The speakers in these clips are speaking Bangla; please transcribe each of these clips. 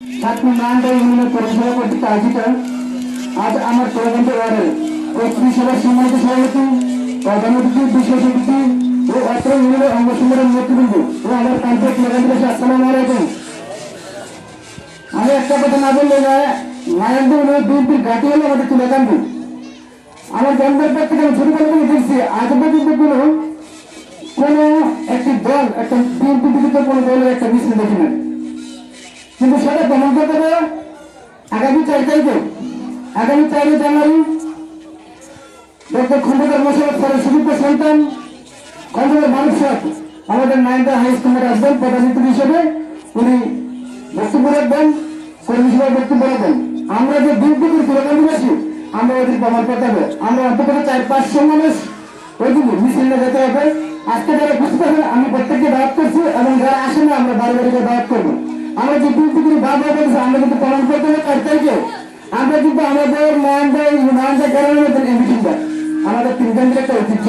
ছাত্রী নারায়ণ ইউনিয়নের পরিষেবা কর্তৃক আয়োজিত আজ আমার প্রবন্ধ ওয়ার্ডে কর্তৃ সভার সম্মানিত সভাপতি, প্রধান অতিথি ও অত্র ইউনিয়নের অঙ্গ সংগঠনের নেতৃবৃন্দ ও আমার কান্তের ক্লাবাদিবাসী আসসালামু আমি একটা কথা না বললে না নারায়ণপুর ইউনিয়নের বিএনপির ঘাটি হলো আমাদের তুলাকান্দি আমার জন্মের থেকে আমি ছোটবেলা থেকে দেখছি, আজ পর্যন্ত কোনো কোনো একটি দল, একটা বিএনপি বিরুদ্ধ কোনো দলের একটা মিছিল দেখি না কিন্তু সেটা প্রমাণ করতে হবে। আগামী চার তারিখে, আগামী চারই জানুয়ারি, ডক্টর খন্দকার মোশারফ স্যারের সুযোগ্য সন্তান খন্দকার মানব সাহেব আমাদের নাইনটা হাই স্কুলের আসবেন অতিথি হিসেবে উনি বক্তব্য রাখবেন, কর্মী সভায় বক্তব্য রাখবেন। আমরা যে করি তুলকান্দিবাসী আমরা ওদের প্রমাণ করতে হবে। আমরা অন্তত চার পাঁচশো মানুষ ওই দিন মিছিল যেতে হবে। আজকে যারা বুঝতে পারবেন আমি প্রত্যেককে দাওয়াত করছি এবং যারা আসেন আমরা বাড়ি বাড়িতে দাওয়াত করব। আমরা যে বাদ বলছি আমরা কিন্তু প্রমাণ করতে হবে চার তারিখে। আমরা কিন্তু আমাদের মহানদের গ্রামের মধ্যে এমবিটিটা আমাদের তিন কেন্দ্রের একটা ঐতিহ্য।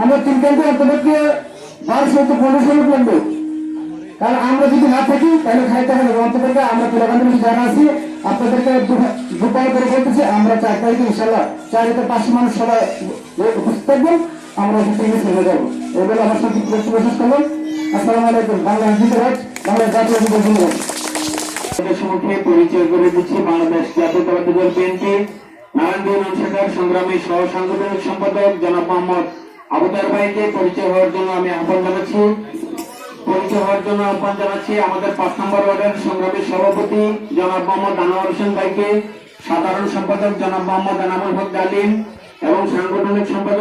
আমরা তিন কেন্দ্রে অন্তপক্ষে বারোশো তো পনেরোশো লোক কারণ আমরা যদি না থাকি, তাহলে খাইতে হবে অন্তপক্ষে আমরা তুলাকান্দি জানা আছি, আপনাদেরকে দুপায় করে বলতেছি, আমরা চার তারিখে ইনশাল্লাহ চারিতে পাঁচশো মানুষ সবাই উপস্থিত থাকবেন। আমরা কিন্তু চলে যাব। এগুলো আমার বক্তব্য শেষ করলাম। সংগ্রামী সহ সাংগঠনিক সম্পাদক জনাব আবুদার ভাইকে পরিচয় হওয়ার জন্য আমি আহ্বান জানাচ্ছি। পরিচয় হওয়ার জন্য আহ্বান জানাচ্ছি আমাদের পাঁচ নম্বর ওয়ার্ডের সংগ্রামী সভাপতি জনাব মোহাম্মদ আনোয়ার হোসেন সাধারণ সম্পাদক জনাব মোহাম্মদ আনামুল হক ডালিম এবং সাংগঠনিক সম্পাদক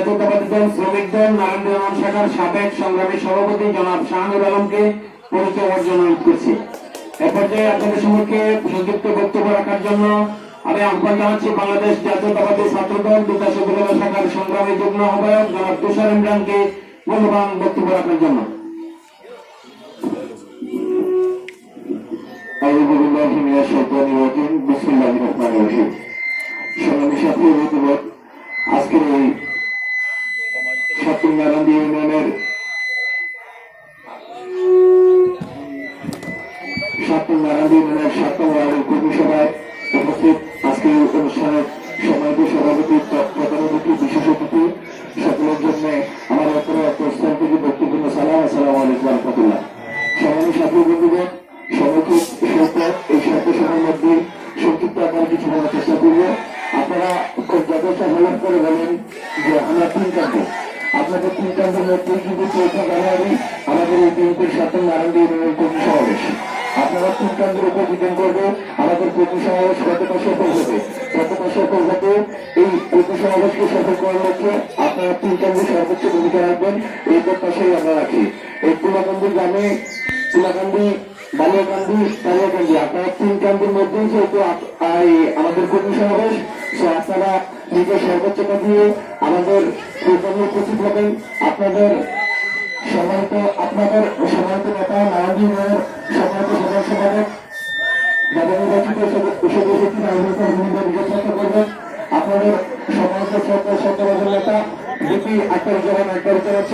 জাতীয়তাবাদী দল শ্রমিক দল নারায়ণগঞ্জ শাখার সাবেক সংগ্রামী সভাপতি জনাব শাহানুর আলমকে পরিচয় অর্জন করছি। এ পর্যায়ে আপনাদের সম্পর্কে সংক্ষিপ্ত বক্তব্য রাখার জন্য আমি আহ্বান জানাচ্ছি বাংলাদেশ জাতীয়তাবাদী ছাত্র দল বিকাশ উপজেলা শাখার সংগ্রামী যুগ্ম আহ্বায়ক জনাব তুষার ইমরানকে মূল্যবান বক্তব্য রাখার জন্য। আজকের এই সপ্তম নারায়ণদী ইউনিয়নের সপ্তম ওয়ার্ডের কর্মী সভায় উপস্থিত আজকের অনুষ্ঠানের সম্মানিত সভাপতি প্রধান অতিথি বিশেষ অতিথি, সকলের জন্য আমার প্রস্তাব থেকে বক্তব্য সালাম, আসসালামু আলাইকুম রহমতুল্লাহ। সংগ্রামী সাথী বন্ধুগণ সমর্থিত সরকার, এই চৌঠা জানুয়ারি আমাদের এই বিএনপির সপ্তম নারায়ণ কর্মী সমাবেশ। আপনারা কাণ্ডের উপর ডিপেন্ড করবে, আমাদের কর্মী সমাবেশ কতটা সফল হবে কতটা সফল হবে এই কর্মী সমাবেশকে সফল করার লক্ষ্যে আপনারা কাণ্ডে সর্বোচ্চ ভূমিকা রাখবেন, এই প্রত্যাশাই আমরা রাখি। এই তুলাকান্দি গ্রামে, তুলাকান্দি, বালিয়াকান্দি কালিয়াকান্দি আপনারা তিন কান্দির মধ্যেই যেহেতু আমাদের কর্মী সমাবেশ, সো আপনারা নিজের সর্বোচ্চটা দিয়ে আমাদের প্রোগ্রামে উপস্থিত হবেন। আপনাদের সম্মানিত আপনাদের সম্মানিত নেতা নারায়ণী ইউনিয়নের সম্মানিত সাধারণ সম্পাদক যাদের নির্বাচিত সভাপতি নারায়ণপুর ভূমিকা বিজয় করবেন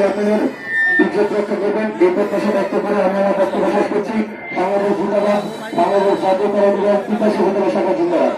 আপনাদের ইজ্জত রক্ষা করবেন এই প্রত্যাশা ব্যক্ত করে আমি আমার বক্তব্য করছি বাংলাদেশ জিন্দাবাদ বাংলাদেশ জাতীয় কর্মী পিতা সুভদ্রা শাখা জিন্দাবাদ